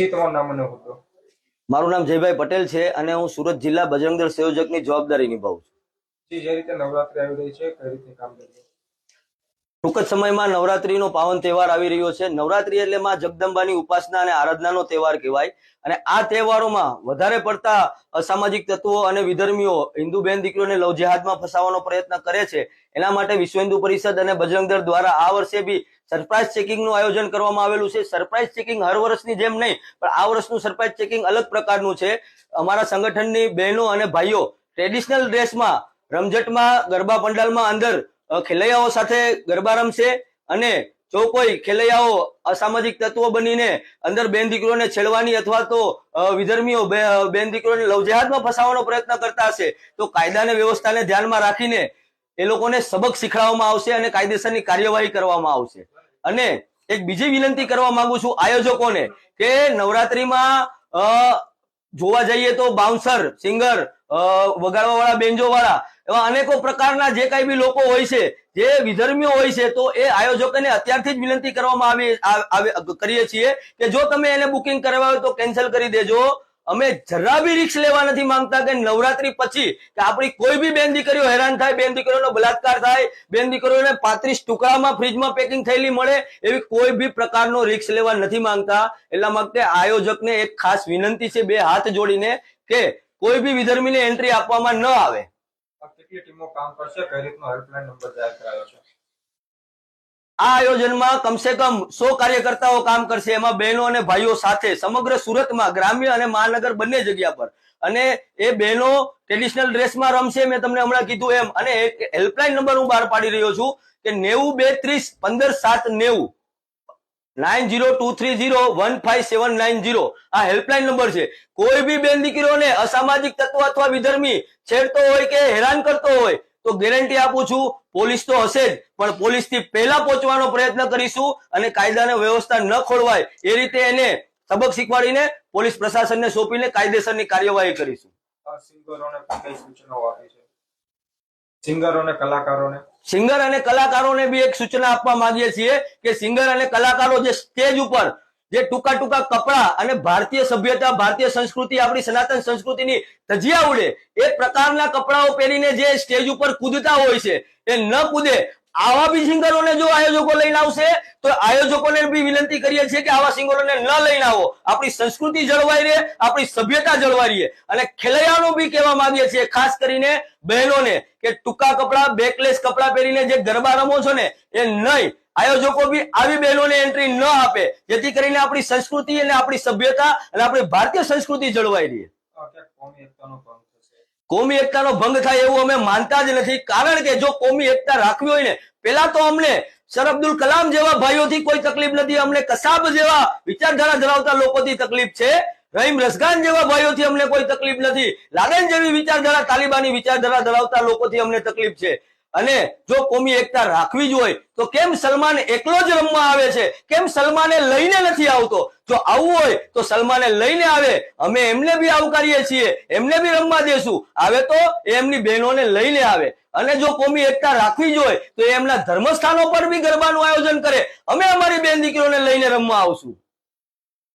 જી તમારું નામ અને હતો મારું નામ જયભાઈ પટેલ છે અને હું સુરત જિલ્લા બજરંગ દળ સંયોજકની જવાબદારી નિભાવું છું. જી જે રીતે નવરાત્રી આવી રહી છે કઈ રીતે કામ કરી ટૂંક જ સમયમાં નવરાત્રીનો પાવન તહેવાર આવી રહ્યો છે. નવરાત્રી એટલે માં જગદંબાની ઉપાસના અને આરાધનાનો તહેવાર કહેવાય. અને આ તહેવારોમાં વધારે પડતા અસામાજિક તત્વો અને વિધર્મીઓ હિન્દુ બહેન દીકરીઓને લવ જેહાદમાં ફસાવવાનો પ્રયત્ન કરે છે. એના માટે વિશ્વ હિન્દુ પરિષદ અને બજરંગ દળ દ્વારા આ વર્ષે બી સરપ્રાઇઝ ચેકિંગનું આયોજન કરવામાં આવેલું છે. સરપ્રાઇઝ ચેકિંગ હર વર્ષની જેમ નહીં, પણ આ વર્ષનું સરપ્રાઇઝ ચેકિંગ અલગ પ્રકારનું છે. અમારા સંગઠનની બહેનો અને ભાઈઓ ટ્રેડિશનલ ડ્રેસમાં રમઝટમાં, ગરબા પંડાલમાં અંદર ખેલૈયાઓ સાથે ગરબા રમશે અને જો કોઈ ખેલૈયાઓ અસામાજિક તત્વો બનીને અંદર બેન દીકરીઓને છેડવાની અથવા તો વિધર્મીઓ બેન દીકરીઓને લવજેહાદમાં ફસાવવાનો પ્રયત્ન કરતા હશે, તો કાયદાને વ્યવસ્થાને ધ્યાનમાં રાખીને એ લોકોને સબક શીખવાડવામાં આવશે અને કાયદેસરની કાર્યવાહી કરવામાં આવશે. અને એક બીજી વિનંતી કરવા માંગુ છું આયોજકોને કે નવરાત્રીમાં જોવા જઈએ તો બાઉન્સર, સિંગર વગાડવા વાળા બેન્જો વાળા એવા અનેકો પ્રકારના જે કઈ બી લોકો હોય છે, જે વિધર્મીઓ હોય છે, તો એ આયોજકોને અત્યારથી જ વિનંતી કરવામાં આવી કરીએ છીએ કે જો તમે એને બુકિંગ કરવા હોય તો કેન્સલ કરી દેજો. અમે જરા બી રિક્સ લેવા નથી માંગતા કે નવરાત્રી પછી કે આપણી કોઈ બી બેન દીકરીઓ હેરાન થાય, બેન દીકરીઓનો બલાત્કાર થાય, બેન દીકરીઓને પાંત્રીસ ટુકડામાં ફ્રીજમાં પેકિંગ થયેલી મળે, એવી કોઈ બી પ્રકારનો રિક્સ લેવા નથી માંગતા. એટલા માટે આયોજકને એક ખાસ વિનંતી છે, બે હાથ જોડીને કે કોઈ બી વિધર્મીને એન્ટ્રી આપવામાં ન આવે. કેટલી ટીમો કામ કરશે, કઈ રીતનો હેલ્પલાઇન નંબર જાહેર કરાયો છે? આ આયોજનમાં કમસે કમ સો કાર્યકર્તાઓ કામ કરશે. એમાં બહેનો અને ભાઈઓ સાથે સમગ્ર સુરતમાં, ગ્રામ્ય અને મહાનગર બંને જગ્યા પર. અને એ બહેનો ટ્રેડિશનલ ડ્રેસમાં રમશે, મેં તમને હમણાં કીધું એમ. અને એક હેલ્પલાઇન નંબર હું બહાર પાડી રહ્યો છું કે નેવું બે ત્રીસ પંદર સાત નેવું nine zero two three zero one five seven nine zero આ હેલ્પલાઇન નંબર છે. કોઈ બી બેન દીકરીઓને અસામાજિક તત્વ અથવા વિધર્મી છેડતો હોય કે હેરાન કરતો હોય તો ગેરંટી આપું છું પોલીસ તો હશે જ પણ પોલીસથી પહેલા પહોંચવાનો પ્રયત્ન કરીશું અને કાયદાને વ્યવસ્થા ન ખોળવાય એ રીતે એને સબક શીખવાડીને પોલીસ પ્રશાસનને સોંપીને કાયદેસરની કાર્યવાહી કરીશું. કલાકારોને? સિંગર અને કલાકારોને બી એક સૂચના આપવા માંગીએ છીએ કે સિંગર અને કલાકારો જે સ્ટેજ ઉપર જે ટૂંકા ટૂંકા કપડા અને ભારતીય સભ્યતા, ભારતીય સંસ્કૃતિ, આપણી સનાતન સંસ્કૃતિની તજિયા ઉડે, એ પ્રકારના કપડાઓ પહેરીને જે સ્ટેજ ઉપર કૂદતા હોય છે, એ ન કૂદે. આવા બી સિંગરોને જો આયોજકો લઈને આવશે, તો આયોજકોને બી વિનંતી કરીએ છીએ કે આવા સિંગરોને ન લઈને આવો. આપણી સંસ્કૃતિ જળવાઈ રહે, આપણી સભ્યતા જળવાઈ રહે. અને ખેલૈયાનું બી કહેવા માંગીએ છીએ, ખાસ કરીને બહેનોને, કે ટૂંકા કપડા, બેકલેસ કપડા પહેરીને જે ગરબા રમો છો ને, એ નહીં. આયોજકો બી આવી બહેનોને એન્ટ્રી ન આપે. જેથી કરીને આપણી સંસ્કૃતિ અને આપણી સભ્યતા અને આપણી ભારતીય સંસ્કૃતિ જળવાઈ રહે. કોમી એકતાનો ભંગ થાય એવું અમે માનતા જ નથી. કારણ કે જો કોમી એકતા રાખવી હોય ને પેલા તો અમને સર અબ્દુલ કલામ જેવા ભાઈઓથી કોઈ તકલીફ નથી. અમને કસાબ જેવા વિચારધારા ધરાવતા લોકોથી તકલીફ છે. રહીમ રસગાન જેવા ભાઈઓથી અમને કોઈ તકલીફ નથી. લાગેન જેવી વિચારધારા તાલિબાની વિચારધારા ધરાવતા લોકોથી અમને તકલીફ છે. અને જો કોમી એકતા રાખવી જ હોય, તો કેમ સલમાન એકલો જ રમવા આવે છે? કેમ સલમાને લઈને નથી આવતો? જો આવવું હોય, તો સલમાને લઈને આવે. અમે એમને બી આવકારીએ છીએ, એમને બી રમવા દેશું. આવે તો એમની બહેનોને લઈને આવે. અને જો કોમી એકતા રાખવી જ હોય, તો એમના ધર્મસ્થાનો પર બી ગરબાનું આયોજન કરે. અમે અમારી બેન દીકરીઓને લઈને રમવા આવશું.